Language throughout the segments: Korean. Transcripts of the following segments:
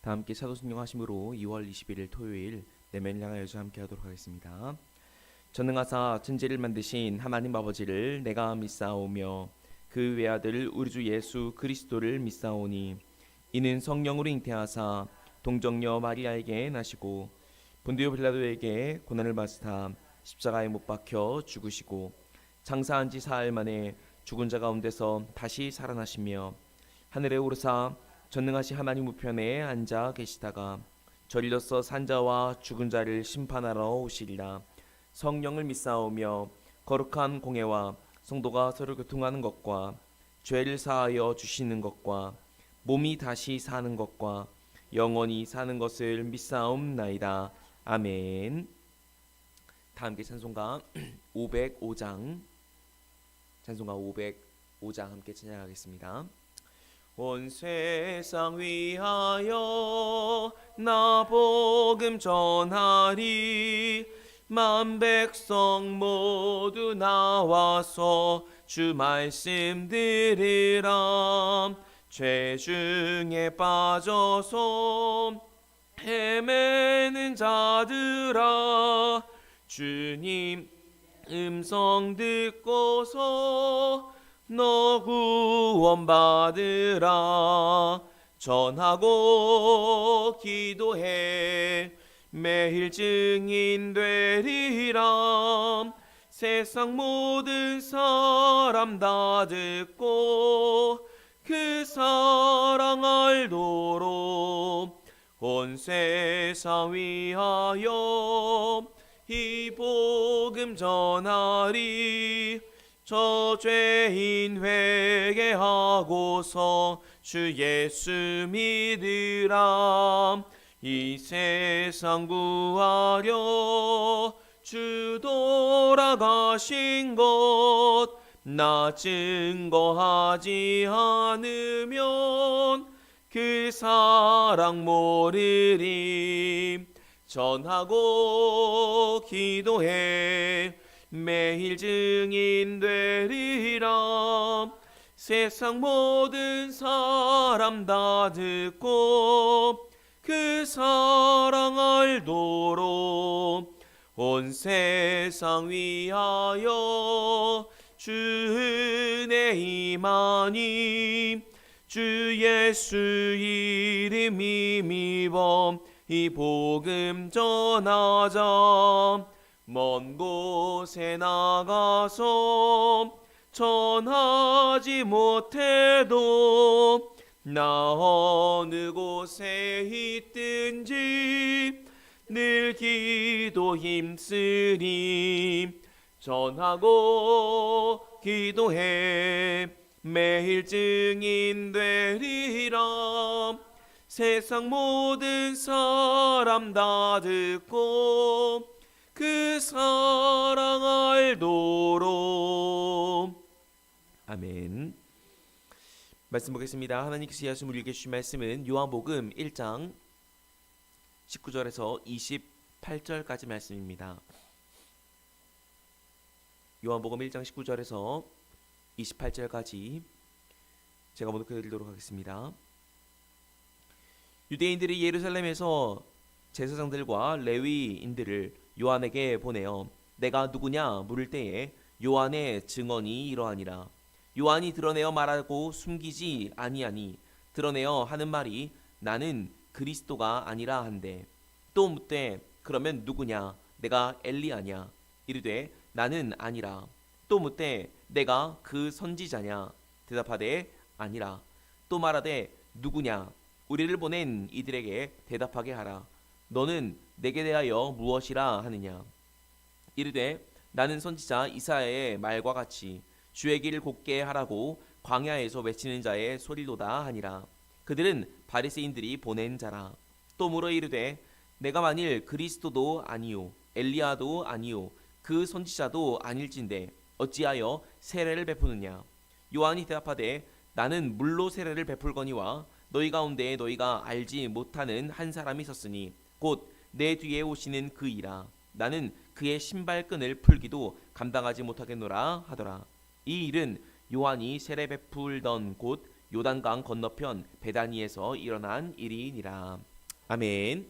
다 함께 사도신경 하심으로 2월 21일 토요일 내면을 향하여 주 함께 하도록 하겠습니다. 전능하사 천지를 만드신 하나님 아버지를 내가 믿사오며 그 외아들 우리 주 예수 그리스도를 믿사오니 이는 성령으로 잉태하사 동정녀 마리아에게 나시고 본디오 빌라도에게 고난을 받으사 십자가에 못 박혀 죽으시고 장사한 지 사흘 만에 죽은 자 가운데서 다시 살아나시며 하늘에 오르사 전능하신 하나님 우편에 앉아 계시다가 저리로서 산자와 죽은 자를 심판하러 오시리라. 성령을 믿사오며 거룩한 공예와 성도가 서로 교통하는 것과 죄를 사하여 주시는 것과 몸이 다시 사는 것과 영원히 사는 것을 믿사옵나이다. 아멘. 다 함께 찬송가 505장. 찬송가 505장 함께 찬양하겠습니다. 온 세상 위하여 나 복음 전하리. 만 백성 모두 나와서 주 말씀 들으라 죄 중에 빠져서 헤매는 자들아. 주님 음성 듣고서 너 구원 받으라. 전하고 기도해. 매일 증인 되리라 세상 모든 사람 다 듣고 그 사랑 알도록 온 세상 위하여 이 복음 전하리 저 죄인 회개하고서 주 예수 믿으라 이 세상 구하려 주 돌아가신 것 나 증거하지 않으면 그 사랑 모르리. 전하고 기도해 매일 증인 되리라. 세상 모든 사람 다 듣고 그 사랑 알도록 온 세상 위하여 주 은혜 임하니 주 예수 이름 힘입어 이 복음 전하자 먼 곳에 나가서 전하지 못해도 나 어느 곳에 있든지 늘 기도 힘쓰리. 전하고 기도해. 매일 증인 되리라. 세상 모든 사람 다 듣고 그 사랑 알도록. 아멘. 말씀 보겠습니다. 하나님께서 예수님을 읽게 주신 말씀은 요한복음 1장 19절에서 28절까지 말씀입니다. 요한복음 1장 19절에서 28절까지 제가 모두 읽도록 하겠습니다. 유대인들이 예루살렘에서 제사장들과 레위인들을 요한에게 보내어 내가 누구냐 물을 때에 요한의 증언이 이러하니라. 요한이 드러내어 말하고 숨기지 아니하니 드러내어 하는 말이 나는 그리스도가 아니라 한데 또 묻되 그러면 누구냐? 내가 엘리야냐? 이르되 나는 아니라. 또 묻되 내가 그 선지자냐? 대답하되 아니라. 또 말하되 누구냐? 우리를 보낸 이들에게 대답하게 하라. 너는 내게 대하여 무엇이라 하느냐? 이르되 나는 선지자 이사야의 말과 같이 주의 길을 곧게 하라고 광야에서 외치는 자의 소리로다 하니라. 그들은 바리새인들이 보낸 자라. 또 물어 이르되 내가 만일 그리스도도 아니요 엘리야도 아니요 그 선지자도 아닐진데 어찌하여 세례를 베푸느냐? 요한이 대답하되 나는 물로 세례를 베풀거니와 너희 가운데 너희가 알지 못하는 한 사람이 있었으니 곧 내 뒤에 오시는 그이라 나는 그의 신발끈을 풀기도 감당하지 못하겠노라 하더라 이 일은 요한이 세례 베풀던 곳 요단강 건너편 베다니에서 일어난 일이니라. 아멘.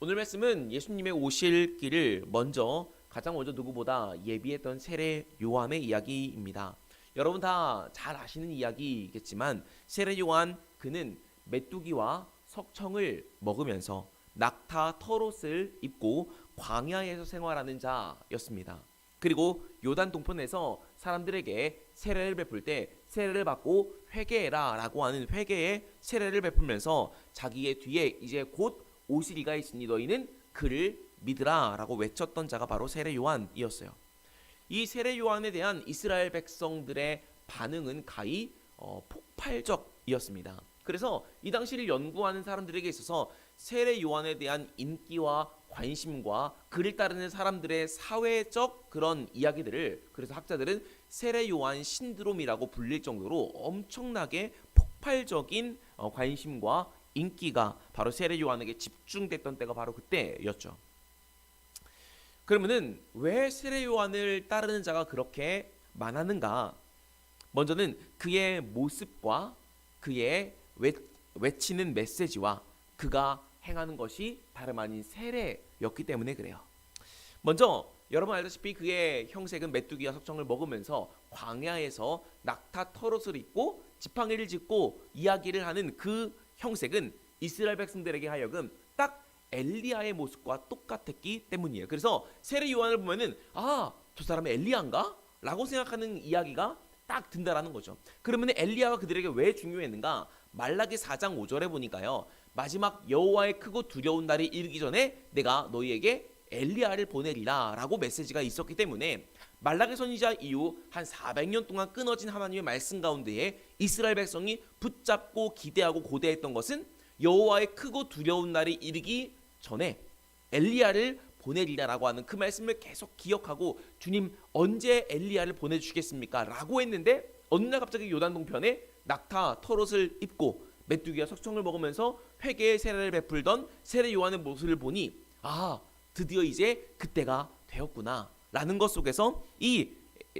오늘 말씀은 예수님의 오실 길을 먼저 가장 먼저 누구보다 예비했던 세례 요한의 이야기입니다. 여러분 다 잘 아시는 이야기겠지만 세례 요한 그는 메뚜기와 석청을 먹으면서 낙타 털옷을 입고 광야에서 생활하는 자였습니다. 그리고 요단 동편에서 사람들에게 세례를 베풀 때 세례를 받고 회개해라라고 하는 회개의 세례를 베풀면서 자기의 뒤에 이제 곧 오실 이가 있으니 너희는 그를 믿으라라고 외쳤던 자가 바로 세례 요한이었어요. 이 세례 요한에 대한 이스라엘 백성들의 반응은 가히 어, 폭발적이었습니다. 그래서 이 당시를 연구하는 사람들에게 있어서 세례 요한에 대한 인기와 관심과 그를 따르는 사람들의 사회적 그런 이야기들을 그래서 학자들은 세례 요한 신드롬이라고 불릴 정도로 엄청나게 폭발적인 어, 관심과 인기가 바로 세례 요한에게 집중됐던 때가 바로 그때였죠. 그러면은 왜 세례 요한을 따르는 자가 그렇게 많았는가? 먼저는 그의 모습과 그의 외, 외치는 메시지와 그가 행하는 것이 다름 아닌 세례였기 때문에 그래요. 먼저 여러분 알다시피 그의 형색은 메뚜기와 석청을 먹으면서 광야에서 낙타 털옷을 입고 지팡이를 짚고 이야기를 하는 그 형색은 이스라엘 백성들에게 하여금 딱 엘리야의 모습과 똑같았기 때문이에요. 그래서 세례 요한을 보면은 아, 저 사람은 엘리야인가? 라고 생각하는 이야기가 딱 든다라는 거죠. 그러면 엘리야가 그들에게 왜 중요했는가? 말라기 4장 5절에 보니까요. 마지막 여호와의 크고 두려운 날이 이르기 전에 내가 너희에게 엘리야를 보내리라라고 메시지가 있었기 때문에 말라기 선지자 이후 한 400년 동안 끊어진 하나님의 말씀 가운데에 이스라엘 백성이 붙잡고 기대하고 고대했던 것은 여호와의 크고 두려운 날이 이르기 전에 엘리야를 보내리라라고 하는 그 말씀을 계속 기억하고 주님 언제 엘리야를 보내주시겠습니까? 라고 했는데 어느 날 갑자기 요단 동편에 낙타 털옷을 입고 메뚜기와 석청을 먹으면서 회개의 세례를 베풀던 세례 요한의 모습을 보니 아 드디어 이제 그때가 되었구나 라는 것 속에서 이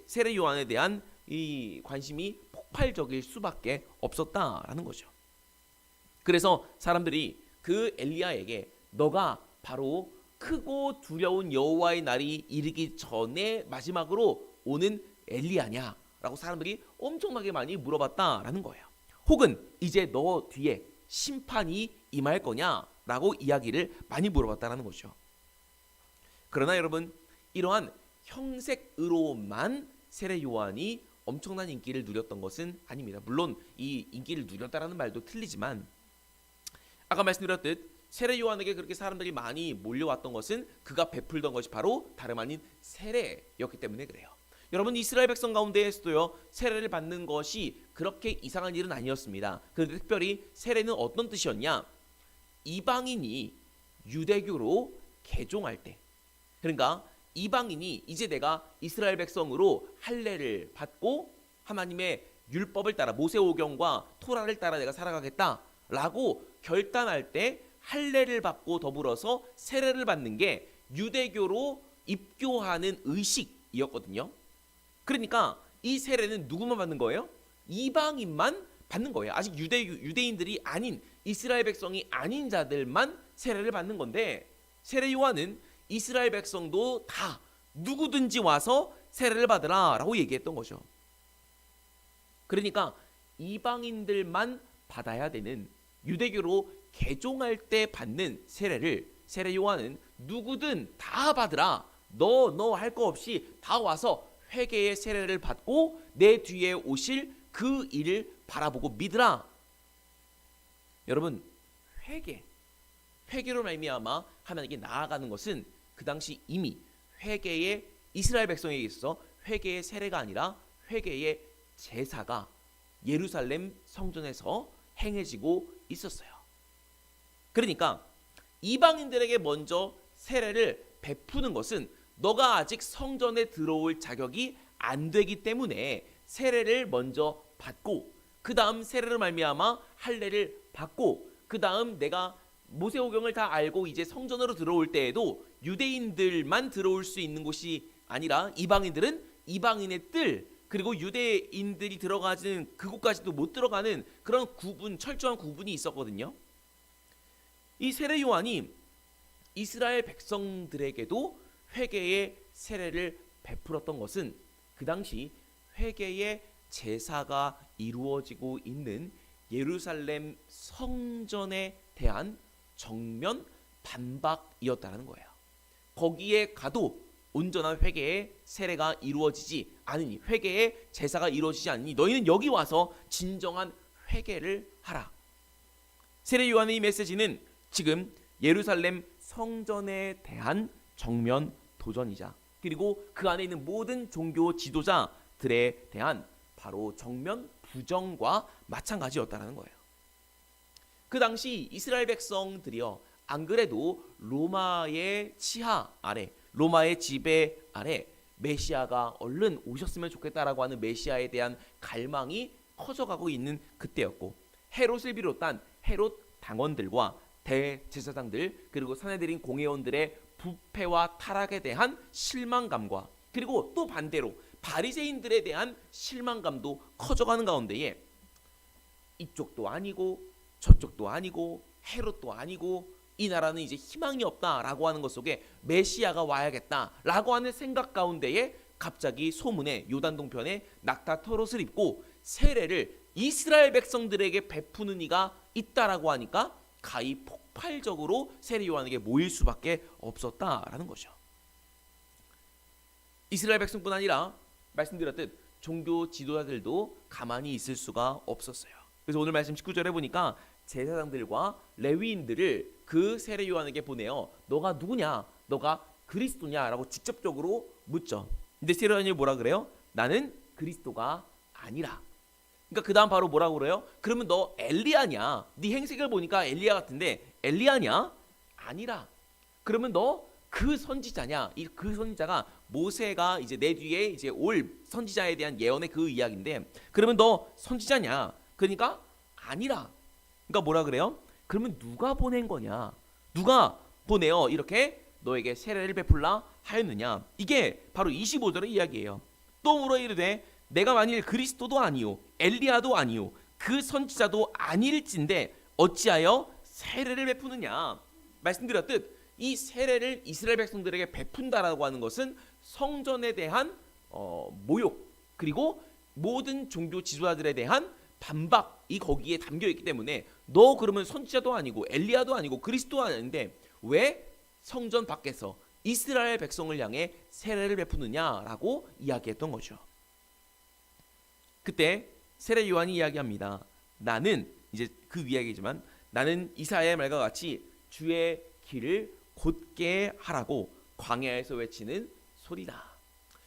세례 요한에 대한 이 관심이 폭발적일 수밖에 없었다라는 거죠. 그래서 사람들이 그 엘리야에게 너가 바로 크고 두려운 여호와의 날이 이르기 전에 마지막으로 오는 엘리야냐라고 사람들이 엄청나게 많이 물어봤다라는 거예요. 혹은 이제 너 뒤에 심판이 임할 거냐라고 이야기를 많이 물어봤다라는 거죠. 그러나 여러분 이러한 형색으로만 세례 요한이 엄청난 인기를 누렸던 것은 아닙니다. 물론 이 인기를 누렸다라는 말도 틀리지만 아까 말씀드렸듯 세례 요한에게 그렇게 사람들이 많이 몰려왔던 것은 그가 베풀던 것이 바로 다름 아닌 세례였기 때문에 그래요. 여러분 이스라엘 백성 가운데에서도요 세례를 받는 것이 그렇게 이상한 일은 아니었습니다. 그런데 특별히 세례는 어떤 뜻이었냐? 이방인이 유대교로 개종할 때, 그러니까 이방인이 이제 내가 이스라엘 백성으로 할례를 받고 하나님의 율법을 따라 모세오경과 토라를 따라 내가 살아가겠다라고 결단할 때 할례를 받고 더불어서 세례를 받는 게 유대교로 입교하는 의식이었거든요. 그러니까 이 세례는 누구만 받는 거예요? 이방인만 받는 거예요. 아직 유대 유대인들이 아닌 이스라엘 백성이 아닌 자들만 세례를 받는 건데 세례 요한은 이스라엘 백성도 다 누구든지 와서 세례를 받으라라고 얘기했던 거죠. 그러니까 이방인들만 받아야 되는 유대교로 개종할 때 받는 세례를 세례 요한은 누구든 다 받으라. 너 너 할 거 없이 다 와서 회개의 세례를 받고 내 뒤에 오실 그 일을 바라보고 믿으라. 여러분 회개 회개로 말미암아 하나님께 나아가는 것은 그 당시 이미 회개의 이스라엘 백성에게 있어서 회개의 세례가 아니라 회개의 제사가 예루살렘 성전에서 행해지고 있었어요. 그러니까 이방인들에게 먼저 세례를 베푸는 것은 너가 아직 성전에 들어올 자격이 안 되기 때문에 세례를 먼저 받고 그 다음 세례를 말미암아 할례를 받고 그 다음 내가 모세오경을 다 알고 이제 성전으로 들어올 때에도 유대인들만 들어올 수 있는 곳이 아니라 이방인들은 이방인의 뜰 그리고 유대인들이 들어가는 그곳까지도 못 들어가는 그런 구분 철저한 구분이 있었거든요. 이 세례 요한이 이스라엘 백성들에게도 회개의 세례를 베풀었던 것은 그 당시 회개의 제사가 이루어지고 있는 예루살렘 성전에 대한 정면 반박이었다는 거예요. 거기에 가도 온전한 회개의 세례가 이루어지지 않으니 회개의 제사가 이루어지지 않으니 너희는 여기 와서 진정한 회개를 하라. 세례 요한의 이 메시지는 지금 예루살렘 성전에 대한 정면 도전이자 그리고 그 안에 있는 모든 종교 지도자들에 대한 바로 정면 부정과 마찬가지였다라는 거예요. 그 당시 이스라엘 백성들이요 안 그래도 로마의 치하 아래 로마의 지배 아래 메시아가 얼른 오셨으면 좋겠다라고 하는 메시아에 대한 갈망이 커져가고 있는 그때였고 헤롯을 비롯한 헤롯 당원들과 대제사장들 그리고 사내들인 공회원들의 부패와 타락에 대한 실망감과 그리고 또 반대로 바리새인들에 대한 실망감도 커져가는 가운데에 이쪽도 아니고 저쪽도 아니고 헤롯도 아니고 이 나라는 이제 희망이 없다라고 하는 것 속에 메시아가 와야겠다라고 하는 생각 가운데에 갑자기 소문에 요단 동편에 낙타 털옷을 입고 세례를 이스라엘 백성들에게 베푸는 이가 있다라고 하니까 가히 폭발적으로 세례 요한에게 모일 수밖에 없었다라는 거죠. 이스라엘 백성뿐 아니라 말씀드렸듯 종교 지도자들도 가만히 있을 수가 없었어요. 그래서 오늘 말씀 19절에 보니까 제사장들과 레위인들을 그 세례 요한에게 보내어 너가 누구냐? 너가 그리스도냐라고 직접적으로 묻죠. 근데 세례 요한이 뭐라 그래요? 나는 그리스도가 아니라. 그러니까 그 다음 바로 뭐라고 그래요? 그러면 너 엘리야냐? 네 행색을 보니까 엘리야 같은데 엘리야냐? 아니라. 그러면 너 그 선지자냐? 이 그 선지자가 모세가 이제 내 뒤에 이제 올 선지자에 대한 예언의 그 이야기인데 그러면 너 선지자냐? 그러니까 아니라. 그러니까 뭐라 그래요? 그러면 누가 보낸 거냐? 누가 보내어 이렇게 너에게 세례를 베풀라 하였느냐? 이게 바로 25절의 이야기예요. 또 물어 이르되 내가 만일 그리스도도 아니요 엘리야도 아니요 그 선지자도 아닐진데 어찌하여 세례를 베푸느냐? 말씀드렸듯 이 세례를 이스라엘 백성들에게 베푼다라고 하는 것은 성전에 대한 어, 모욕 그리고 모든 종교 지도자들에 대한 반박이 거기에 담겨 있기 때문에 너 그러면 선지자도 아니고 엘리야도 아니고 그리스도 아닌데 왜 성전 밖에서 이스라엘 백성을 향해 세례를 베푸느냐라고 이야기했던 거죠. 그때 세례 요한이 이야기합니다. 나는 이제 그 이야기지만 나는 이사야의 말과 같이 주의 길을 곧게 하라고 광야에서 외치는 소리다.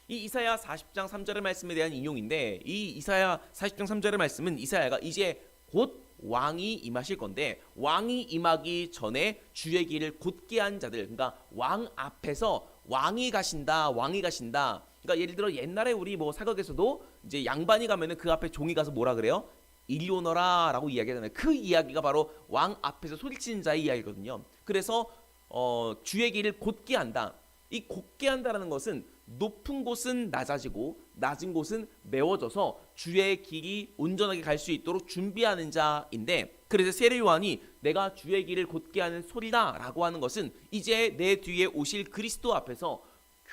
이 이사야 40장 3절의 말씀에 대한 인용인데 이 이사야 40장 3절의 말씀은 이사야가 이제 곧 왕이 임하실 건데 왕이 임하기 전에 주의 길을 곧게 한 자들 그러니까 왕 앞에서 왕이 가신다 왕이 가신다 그러니까 예를 들어 옛날에 우리 뭐 사극에서도 이제 양반이 가면은 그 앞에 종이 가서 뭐라 그래요? 이리 오너라라고 이야기하잖아요 그 이야기가 바로 왕 앞에서 소리치는 자의 이야기거든요. 그래서 어, 주의 길을 곧게 한다. 이 곧게 한다라는 것은 높은 곳은 낮아지고 낮은 곳은 메워져서 주의 길이 온전하게 갈 수 있도록 준비하는 자인데 그래서 세례 요한이 내가 주의 길을 곧게 하는 소리다라고 하는 것은 이제 내 뒤에 오실 그리스도 앞에서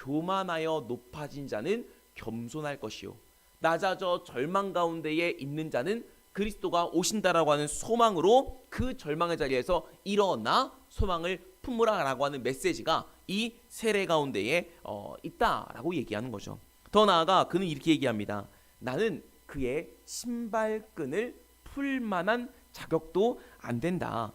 교만하여 높아진 자는 겸손할 것이요 낮아져 절망 가운데에 있는 자는 그리스도가 오신다라고 하는 소망으로 그 절망의 자리에서 일어나 소망을 품으라라고 하는 메시지가 이 세례 가운데에 어, 있다라고 얘기하는 거죠. 더 나아가 그는 이렇게 얘기합니다. 나는 그의 신발끈을 풀 만한 자격도 안 된다.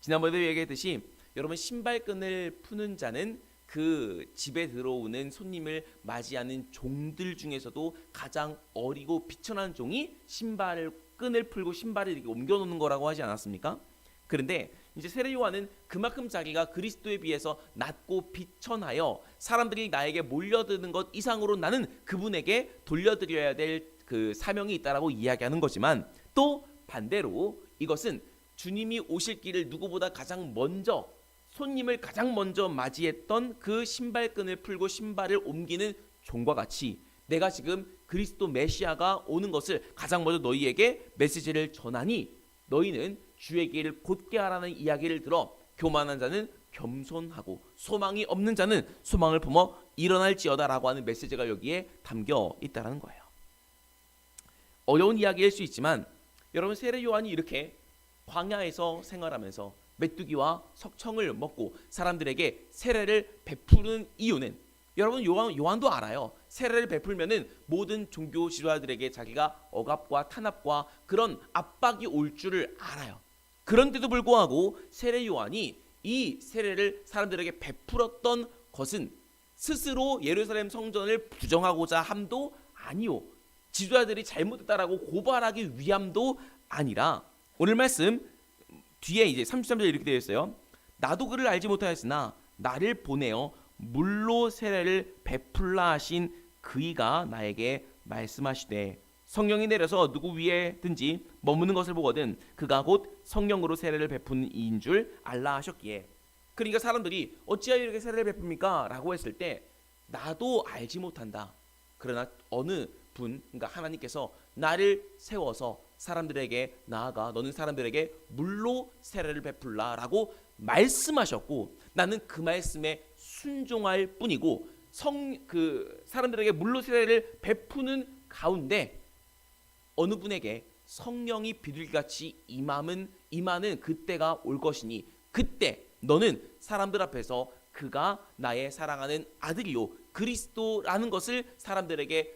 지난번에도 얘기했듯이 여러분 신발끈을 푸는 자는 그 집에 들어오는 손님을 맞이하는 종들 중에서도 가장 어리고 비천한 종이 신발을 끈을 풀고 신발을 이렇게 옮겨 놓는 거라고 하지 않았습니까? 그런데 이제 세례 요한은 그만큼 자기가 그리스도에 비해서 낮고 비천하여 사람들이 나에게 몰려드는 것 이상으로 나는 그분에게 돌려드려야 될 그 사명이 있다라고 이야기하는 거지만 또 반대로 이것은 주님이 오실 길을 누구보다 가장 먼저 손님을 가장 먼저 맞이했던 그 신발끈을 풀고 신발을 옮기는 종과 같이 내가 지금 그리스도 메시아가 오는 것을 가장 먼저 너희에게 메시지를 전하니 너희는 주의 길을 곧게 하라는 이야기를 들어 교만한 자는 겸손하고 소망이 없는 자는 소망을 품어 일어날지어다라고 하는 메시지가 여기에 담겨 있다라는 거예요. 어려운 이야기일 수 있지만 여러분 세례 요한이 이렇게 광야에서 생활하면서 메뚜기와 석청을 먹고 사람들에게 세례를 베푸는 이유는 여러분 요한 요한도 알아요. 세례를 베풀면은 모든 종교 지도자들에게 자기가 억압과 탄압과 그런 압박이 올 줄을 알아요. 그런데도 불구하고 세례 요한이 이 세례를 사람들에게 베풀었던 것은 스스로 예루살렘 성전을 부정하고자 함도 아니요. 지도자들이 잘못했다라고 고발하기 위함도 아니라 오늘 말씀 뒤에 이제 33절에 이렇게 되어 있어요. 나도 그를 알지 못하였으나 나를 보내어 물로 세례를 베풀라 하신 그이가 나에게 말씀하시되 성령이 내려서 누구 위에든지 머무는 것을 보거든 그가 곧 성령으로 세례를 베푸는 이인 줄 알라 하셨기에 그러니까 사람들이 어찌하여 이렇게 세례를 베풉니까? 라고 했을 때 나도 알지 못한다. 그러나 어느 분 그러니까 하나님께서 나를 세워서 사람들에게 나아가 너는 사람들에게 물로 세례를 베풀라라고 말씀하셨고 나는 그 말씀에 순종할 뿐이고 성 그 사람들에게 물로 세례를 베푸는 가운데 어느 분에게 성령이 비둘기같이 임함은 임하는 그때가 올 것이니 그때 너는 사람들 앞에서 그가 나의 사랑하는 아들이요 그리스도라는 것을 사람들에게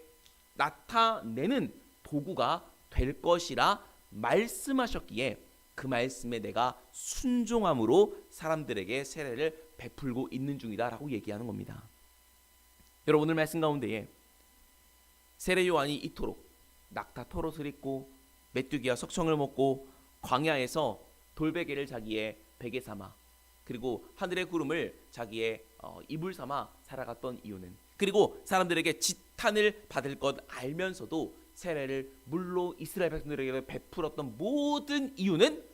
나타내는 도구가 될 것이라 말씀하셨기에 그 말씀에 내가 순종함으로 사람들에게 세례를 베풀고 있는 중이다라고 얘기하는 겁니다. 여러분 오늘 말씀 가운데에 세례 요한이 이토록 낙타 토롯을 입고 메뚜기와 석청을 먹고 광야에서 돌베개를 자기의 베개 삼아 그리고 하늘의 구름을 자기의 어, 이불 삼아 살아갔던 이유는 그리고 사람들에게 지탄을 받을 것 알면서도 세례를 물로 이스라엘 백성들에게 베풀었던 모든 이유는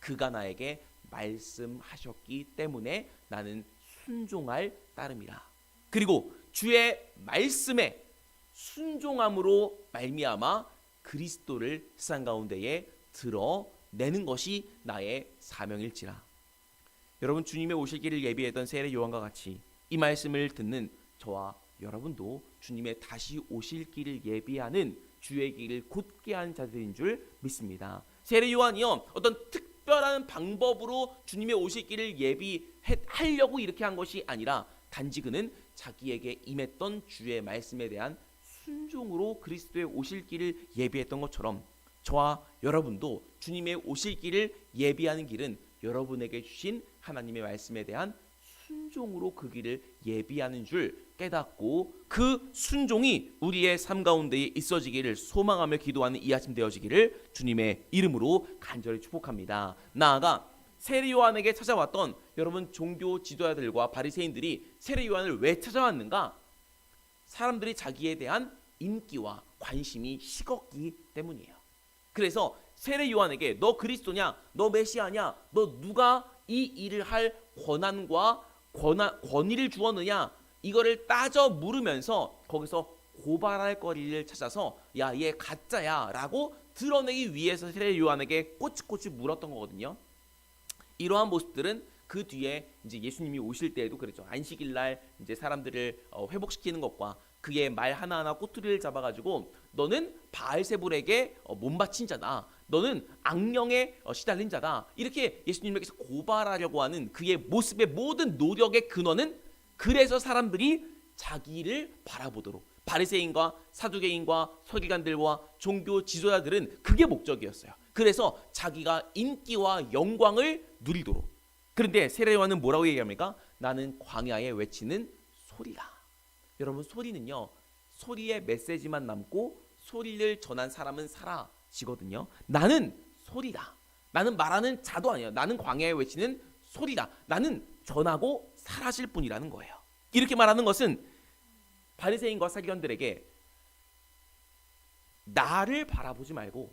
그가 나에게 말씀하셨기 때문에 나는 순종할 따름이라. 그리고 주의 말씀에 순종함으로 말미암아 그리스도를 세상 가운데에 드러내는 것이 나의 사명일지라. 여러분 주님의 오실 길을 예비했던 세례 요한과 같이 이 말씀을 듣는 저와 여러분도 주님의 다시 오실 길을 예비하는 주의 길을 곧게 한 자들인 줄 믿습니다. 세례 요한이요 어떤 특별한 방법으로 주님의 오실 길을 예비하려고 이렇게 한 것이 아니라 단지 그는 자기에게 임했던 주의 말씀에 대한 순종으로 그리스도의 오실 길을 예비했던 것처럼 저와 여러분도 주님의 오실 길을 예비하는 길은 여러분에게 주신 하나님의 말씀에 대한 순종으로 그 길을 예비하는 줄 깨닫고 그 순종이 우리의 삶 가운데에 있어지기를 소망하며 기도하는 이 아침 되어지기를 주님의 이름으로 간절히 축복합니다. 나아가 세례 요한에게 찾아왔던 여러분 종교 지도자들과 바리새인들이 세례 요한을 왜 찾아왔는가? 사람들이 자기에 대한 인기와 관심이 식었기 때문이에요. 그래서 세례 요한에게 너 그리스도냐? 너 메시아냐? 너 누가 이 일을 할 권한과 권한, 권위를 주었느냐? 이거를 따져 물으면서 거기서 고발할 거리를 찾아서 야 얘 가짜야라고 드러내기 위해서 세례 요한에게 꼬치꼬치 물었던 거거든요. 이러한 모습들은 그 뒤에 이제 예수님이 오실 때에도 그랬죠. 안식일 날 이제 사람들을 어, 회복시키는 것과 그의 말 하나하나 꼬투리를 잡아가지고 너는 바알세불에게 어, 몸바친 자다. 너는 악령에 어, 시달린 자다. 이렇게 예수님에게서 고발하려고 하는 그의 모습의 모든 노력의 근원은 그래서 사람들이 자기를 바라보도록 바리새인과 사두개인과 서기관들과 종교 지도자들은 그게 목적이었어요. 그래서 자기가 인기와 영광을 누리도록. 그런데 세례요한은 뭐라고 얘기합니까? 나는 광야에 외치는 소리다. 여러분 소리는요. 소리의 메시지만 남고 소리를 전한 사람은 사라지거든요. 나는 소리다. 나는 말하는 자도 아니야. 나는 광야에 외치는 소리다. 나는 전하고 사라질 뿐이라는 거예요. 이렇게 말하는 것은 바리새인과 사기관들에게 나를 바라보지 말고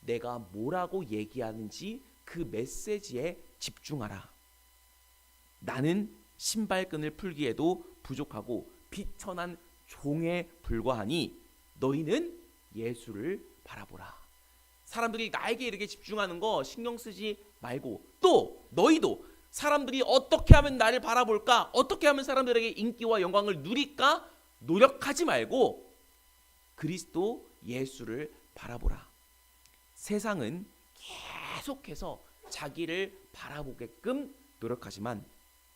내가 뭐라고 얘기하는지 그 메시지에 집중하라. 나는 신발끈을 풀기에도 부족하고 비천한 종에 불과하니 너희는 예수를 바라보라. 사람들이 나에게 이렇게 집중하는 거 신경 쓰지 말고 또 너희도 사람들이 어떻게 하면 나를 바라볼까? 어떻게 하면 사람들에게 인기와 영광을 누릴까? 노력하지 말고 그리스도 예수를 바라보라. 세상은 계속해서 자기를 바라보게끔 노력하지만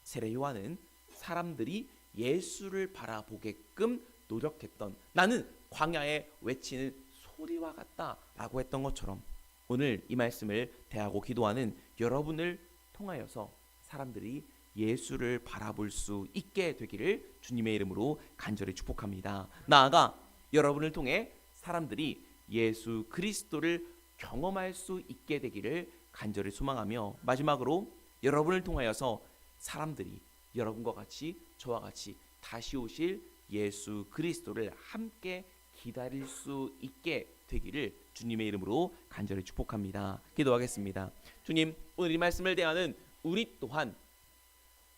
세례 요한은 사람들이 예수를 바라보게끔 노력했던 나는 광야에 외치는 소리와 같다라고 했던 것처럼 오늘 이 말씀을 대하고 기도하는 여러분을 통하여서 사람들이 예수를 바라볼 수 있게 되기를 주님의 이름으로 간절히 축복합니다. 나아가 여러분을 통해 사람들이 예수 그리스도를 경험할 수 있게 되기를 간절히 소망하며 마지막으로 여러분을 통하여서 사람들이 여러분과 같이 저와 같이 다시 오실 예수 그리스도를 함께 기다릴 수 있게 되기를 주님의 이름으로 간절히 축복합니다. 기도하겠습니다. 주님, 오늘 이 말씀을 대하는 우리 또한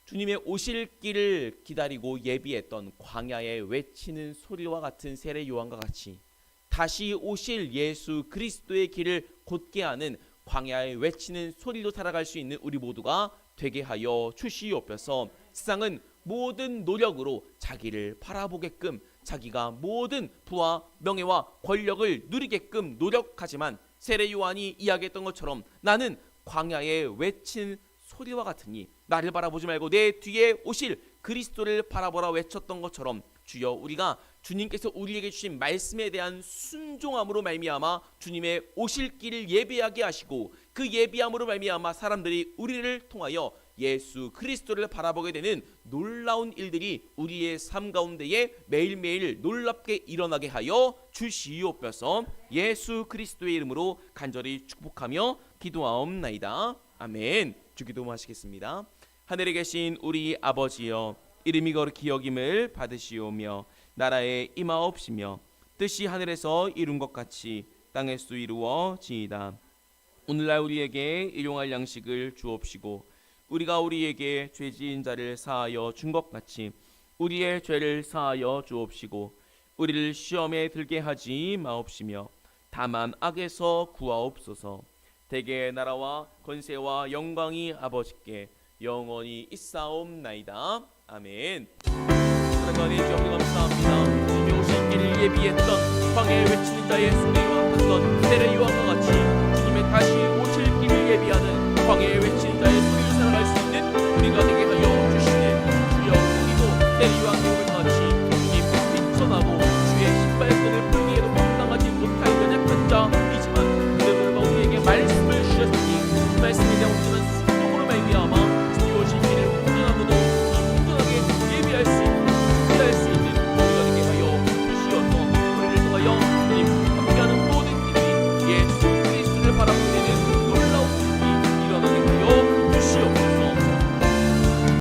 주님의 오실 길을 기다리고 예비했던 광야에 외치는 소리와 같은 세례 요한과 같이 다시 오실 예수 그리스도의 길을 곧게 하는 광야에 외치는 소리로 살아갈 수 있는 우리 모두가 되게 하여 주시옵소서. 세상은 모든 노력으로 자기를 바라보게끔 자기가 모든 부와 명예와 권력을 누리게끔 노력하지만 세례 요한이 이야기했던 것처럼 나는 광야에 외친 소리와 같으니 나를 바라보지 말고 내 뒤에 오실 그리스도를 바라보라 외쳤던 것처럼 주여 우리가 주님께서 우리에게 주신 말씀에 대한 순종함으로 말미암아 주님의 오실 길을 예비하게 하시고 그 예비함으로 말미암아 사람들이 우리를 통하여 예수 그리스도를 바라보게 되는 놀라운 일들이 우리의 삶 가운데에 매일매일 놀랍게 일어나게 하여 주시옵소서. 예수 그리스도의 이름으로 간절히 축복하며 기도하옵나이다. 아멘 주기도 하시겠습니다. 하늘에 계신 우리 아버지여 이름이 거룩히 여김을 받으시오며 나라에 임하옵시며 뜻이 하늘에서 이룬 것 같이 땅에서 이루어지이다. 오늘날 우리에게 일용할 양식을 주옵시고 우리가 우리에게 죄지은 자를 사하여 준 것 같이 우리의 죄를 사하여 주옵시고 우리를 시험에 들게 하지 마옵시며 다만 악에서 구하옵소서 대개의 나라와 권세와 영광이 아버지께 영원히 있사옵나이다. 아멘. 하나님 주님 감사합니다. 오신 길을 예비했던 광야에 외치는 자의 소리와 같던 그대를 이와 같이 주님의 다시 오실 길을 예비하는 광야에 외치는